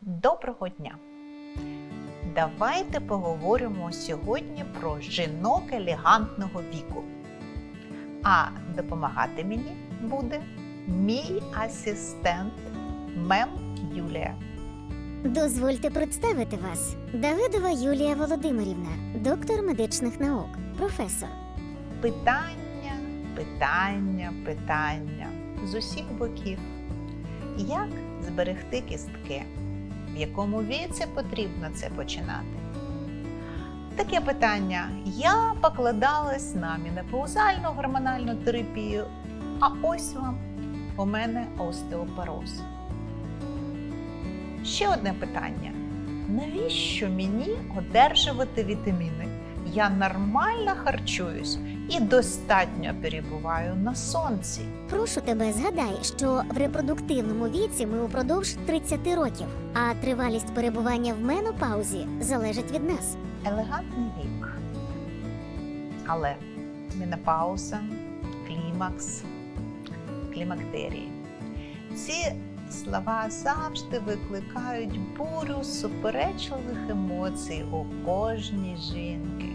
Доброго дня! Давайте поговоримо сьогодні про жінок елегантного віку. А допомагати мені буде мій асистент Мем Юлія. Дозвольте представити вас. Давидова Юлія Володимирівна, доктор медичних наук, професор. Питання, питання, питання з усіх боків. Як зберегти кістки? В якому віці потрібно це починати? Таке питання. Я покладалась на менопаузальну гормональну терапію, а ось вам у мене остеопороз. Ще одне питання: навіщо мені одержувати вітаміни? Я нормально харчуюсь і достатньо перебуваю на сонці. Прошу тебе, згадай, що в репродуктивному віці ми упродовж 30 років, а тривалість перебування в менопаузі залежить від нас. Елегантний вік. Але менопауза, клімакс, клімактерії. Ці слова завжди викликають бурю суперечливих емоцій у кожній жінки.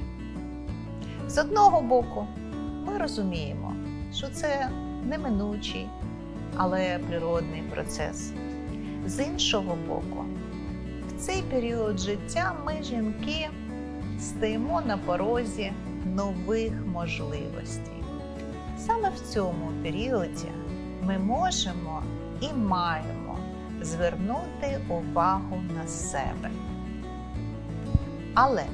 З одного боку, ми розуміємо, що це неминучий, але природний процес. З іншого боку, в цей період життя ми, жінки, стоїмо на порозі нових можливостей. Саме в цьому періоді ми можемо і маємо звернути увагу на себе. Але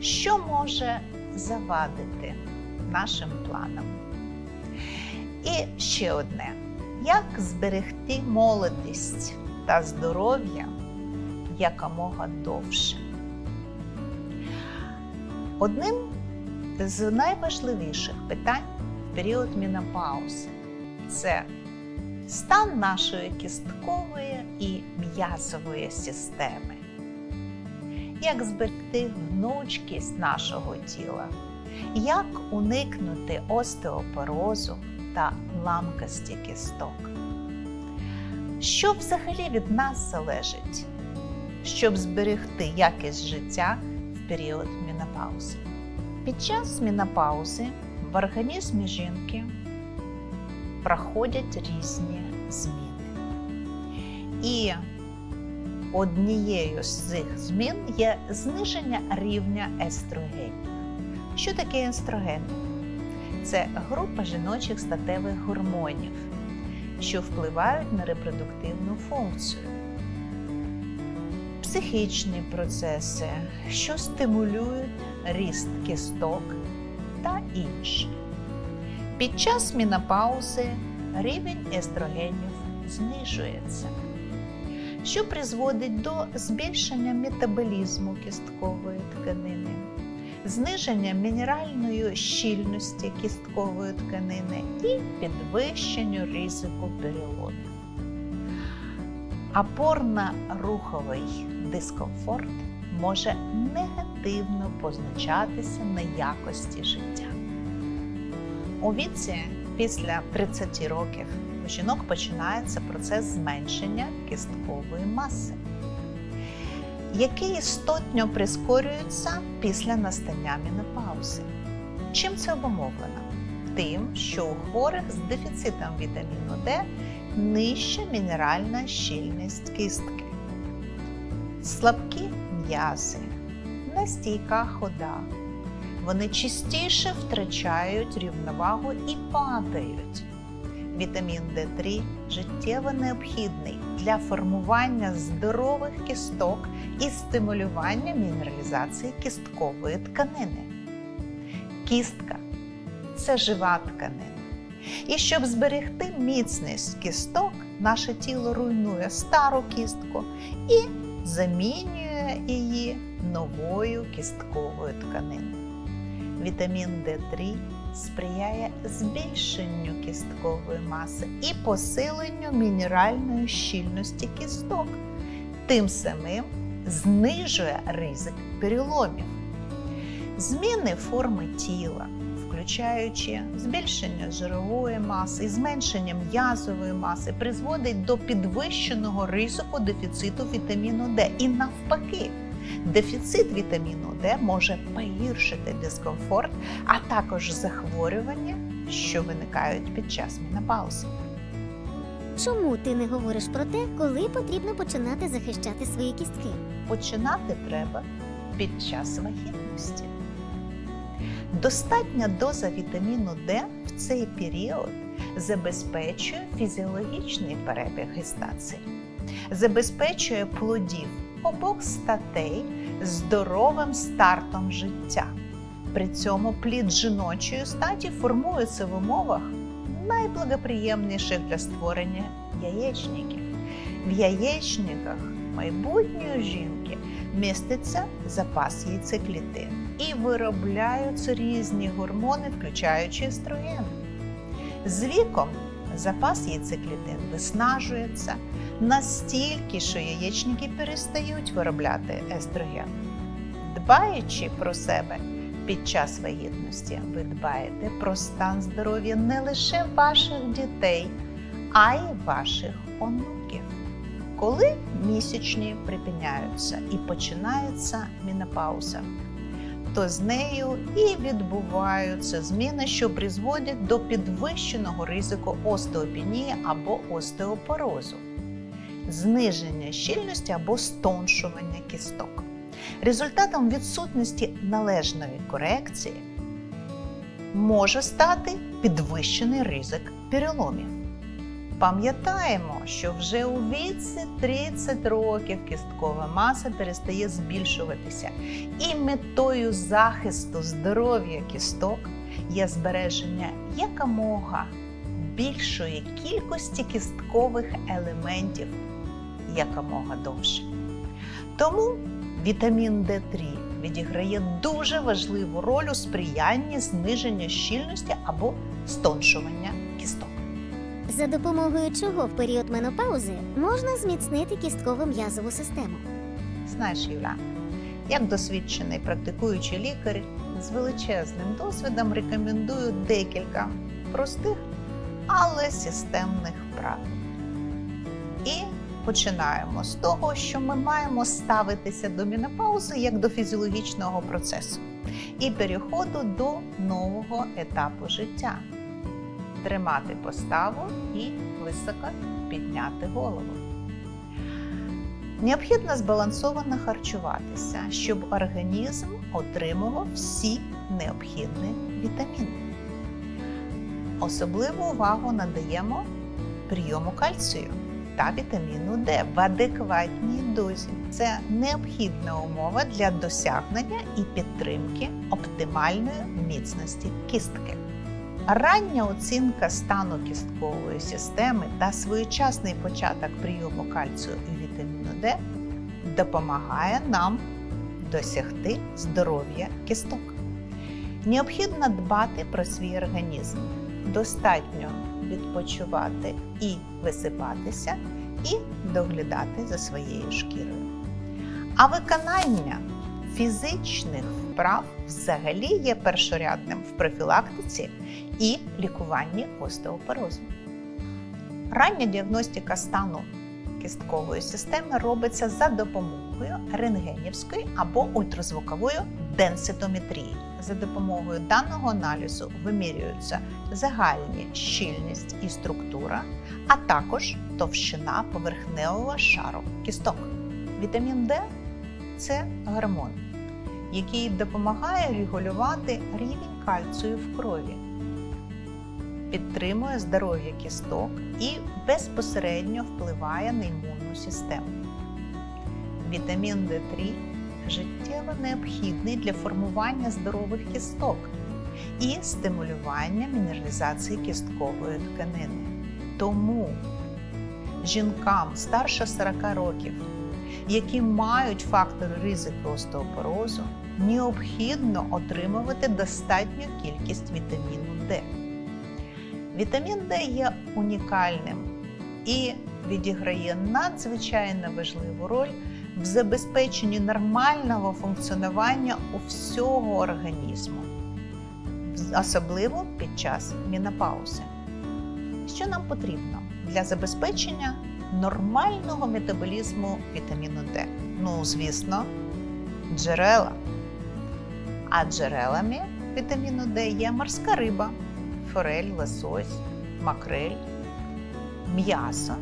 що може завадити нашим планам? І ще одне: як зберегти молодість та здоров'я якомога довше? Одним з найважливіших питань в період менопаузи це стан нашої кісткової і м'язової системи. Як зберегти гнучкість нашого тіла, як уникнути остеопорозу та ламкості кісток. Що взагалі від нас залежить, щоб зберегти якість життя в період менопаузи? Під час менопаузи в організмі жінки проходять різні зміни. І однією з цих змін є зниження рівня естрогенів. Що таке естрогени? Це група жіночих статевих гормонів, що впливають на репродуктивну функцію. Психічні процеси, що стимулюють ріст кісток та інші. Під час менопаузи рівень естрогенів знижується, що призводить до збільшення метаболізму кісткової тканини, зниження мінеральної щільності кісткової тканини і підвищенню ризику переломів. Опорно-руховий дискомфорт може негативно позначатися на якості життя. У віці після 30 років у жінок починається процес зменшення кісткової маси, який істотно прискорюється після настання менопаузи. Чим це обумовлено? Тим, що у хворих з дефіцитом вітаміну Д нижча мінеральна щільність кістки, слабкі м'язи, нестійка хода, вони частіше втрачають рівновагу і падають. Вітамін D3 життєво необхідний для формування здорових кісток і стимулювання мінералізації кісткової тканини. Кістка це жива тканина. І щоб зберегти міцність кісток, наше тіло руйнує стару кістку і замінює її новою кістковою тканиною вітамін D3 сприяє збільшенню кісткової маси і посиленню мінеральної щільності кісток, тим самим знижує ризик переломів. Зміни форми тіла, включаючи збільшення жирової маси і зменшення м'язової маси, призводить до підвищеного ризику дефіциту вітаміну Д. І навпаки, дефіцит вітаміну Д може погіршити дискомфорт, а також захворювання, що виникають під час менопаузи. Чому ти не говориш про те, коли потрібно починати захищати свої кістки? Починати треба під час вагітності. Достатня доза вітаміну Д в цей період забезпечує фізіологічний перебіг гестації, забезпечує плодів обох статей здоровим стартом життя. При цьому плід жіночої статі формується в умовах найблагоприємніших для створення яєчників. В яєчниках майбутньої жінки міститься запас яйцеклітин і виробляються різні гормони, включаючи естроген. З віком запас яйцеклітин виснажується настільки, що яєчники перестають виробляти естроген. Дбаючи про себе під час вагітності, ви дбаєте про стан здоров'я не лише ваших дітей, а й ваших онуків. Коли місячні припиняються і починається менопауза, то з нею і відбуваються зміни, що призводять до підвищеного ризику остеопенії або остеопорозу, зниження щільності або стоншування кісток. Результатом відсутності належної корекції може стати підвищений ризик переломів. Пам'ятаємо, що вже у віці 30 років кісткова маса перестає збільшуватися, і метою захисту здоров'я кісток є збереження якомога більшої кількості кісткових елементів якомога довше. Тому вітамін D3 відіграє дуже важливу роль у сприянні зниження щільності або стоншування кісток. За допомогою чого в період менопаузи можна зміцнити кістково м'язову систему? Знаєш, Юля, як досвідчений практикуючий лікар з величезним досвідом рекомендую декілька простих, але системних правил. І починаємо з того, що ми маємо ставитися до менопаузи як до фізіологічного процесу і переходу до нового етапу життя. Тримати поставу і високо підняти голову. Необхідно збалансовано харчуватися, щоб організм отримував всі необхідні вітаміни. Особливу увагу надаємо прийому кальцію та вітаміну Д в адекватній дозі. Це необхідна умова для досягнення і підтримки оптимальної міцності кістки. Рання оцінка стану кісткової системи та своєчасний початок прийому кальцію і вітаміну Д допомагає нам досягти здоров'я кісток. Необхідно дбати про свій організм. Достатньо відпочивати і висипатися, і доглядати за своєю шкірою. А виконання фізичних вправ взагалі є першорядним в профілактиці і лікуванні остеопорозу. Рання діагностика стану кісткової системи робиться за допомогою рентгенівської або ультразвукової денситометрії. За допомогою даного аналізу вимірюються загальні щільність і структура, а також товщина поверхневого шару кісток. Вітамін Д це гормон, який допомагає регулювати рівень кальцію в крові, підтримує здоров'я кісток і безпосередньо впливає на імунну систему. Вітамін D3 життєво необхідний для формування здорових кісток і стимулювання мінералізації кісткової тканини. Тому жінкам старше 40 років, які мають фактори ризику остеопорозу, необхідно отримувати достатню кількість вітаміну Д. Вітамін Д є унікальним і відіграє надзвичайно важливу роль в забезпеченні нормального функціонування у всього організму. особливо під час мінопаузи. Що нам потрібно для забезпечення нормального метаболізму вітаміну Д? Ну, звісно, джерела. А джерелами вітаміну Д є морська риба, форель, лосось, макрель, м'ясо,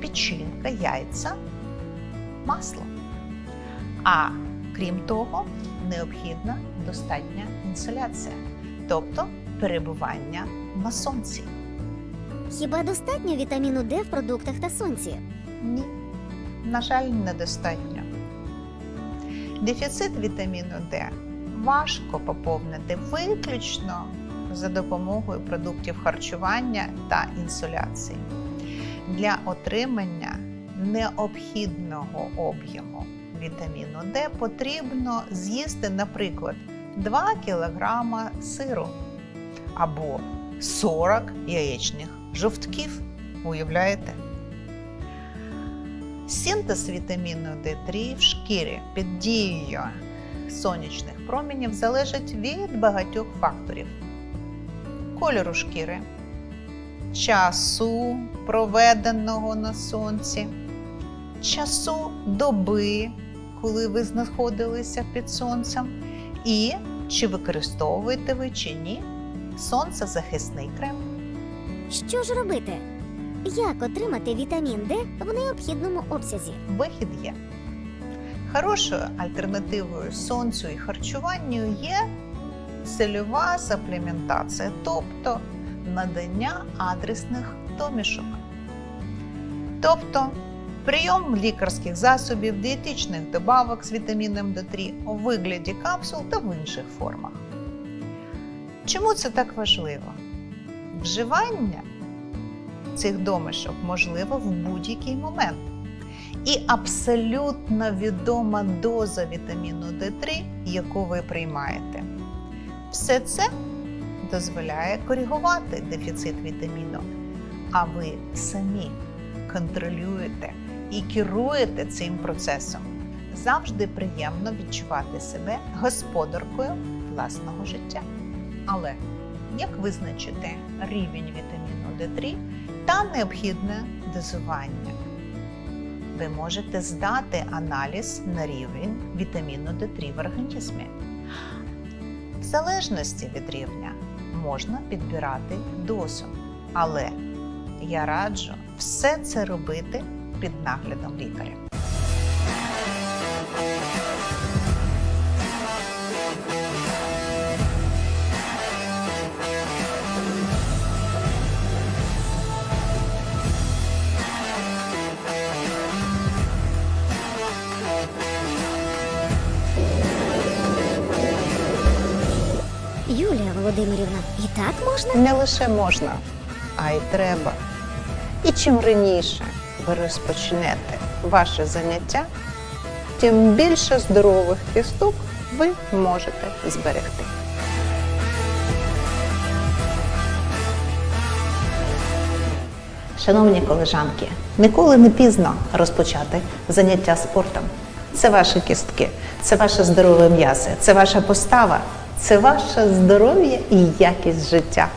печінка, яйця, масло. А крім того, необхідна достатня інсоляція, тобто перебування на сонці. Хіба достатньо вітаміну Д в продуктах та сонці? Ні, на жаль, недостатньо. Дефіцит вітаміну Д важко поповнити виключно за допомогою продуктів харчування та інсоляції. Для отримання необхідного об'єму вітаміну Д потрібно з'їсти, наприклад, 2 кг сиру або 40 яєчних жовтків. Уявляєте? Синтез вітаміну D3 в шкірі під дією сонячних променів залежить від багатьох факторів: кольору шкіри, часу, проведеного на сонці, часу доби, коли ви знаходилися під сонцем, і чи використовуєте ви чи ні сонцезахисний крем. Що ж робити? Як отримати вітамін Д в необхідному обсязі? Вихід є. Хорошою альтернативою сонцю і харчуванню є цільова саплементація, тобто надання адресних домішок. Тобто прийом лікарських засобів, дієтичних добавок з вітаміном D3 у вигляді капсул та в інших формах. Чому це так важливо? Вживання цих домишок можливо в будь-який момент. І абсолютно відома доза вітаміну D3, яку ви приймаєте. Все це дозволяє коригувати дефіцит вітаміну, а ви самі контролюєте і керуєте цим процесом. Завжди приємно відчувати себе господаркою власного життя. Але як визначити рівень вітаміну D3 та необхідне дозування? ви можете здати аналіз на рівень вітаміну D3 в організмі. В залежності від рівня можна підбирати дозу, але я раджу все це робити під наглядом лікаря. Юлія Володимирівна, і так можна? Не лише можна, а й треба. І чим раніше ви розпочнете ваше заняття, тим більше здорових кісток ви можете зберегти. Шановні колежанки, ніколи не пізно розпочати заняття спортом. Це ваші кістки, це ваше здорове м'ясо, це ваша постава, це ваше здоров'я і якість життя.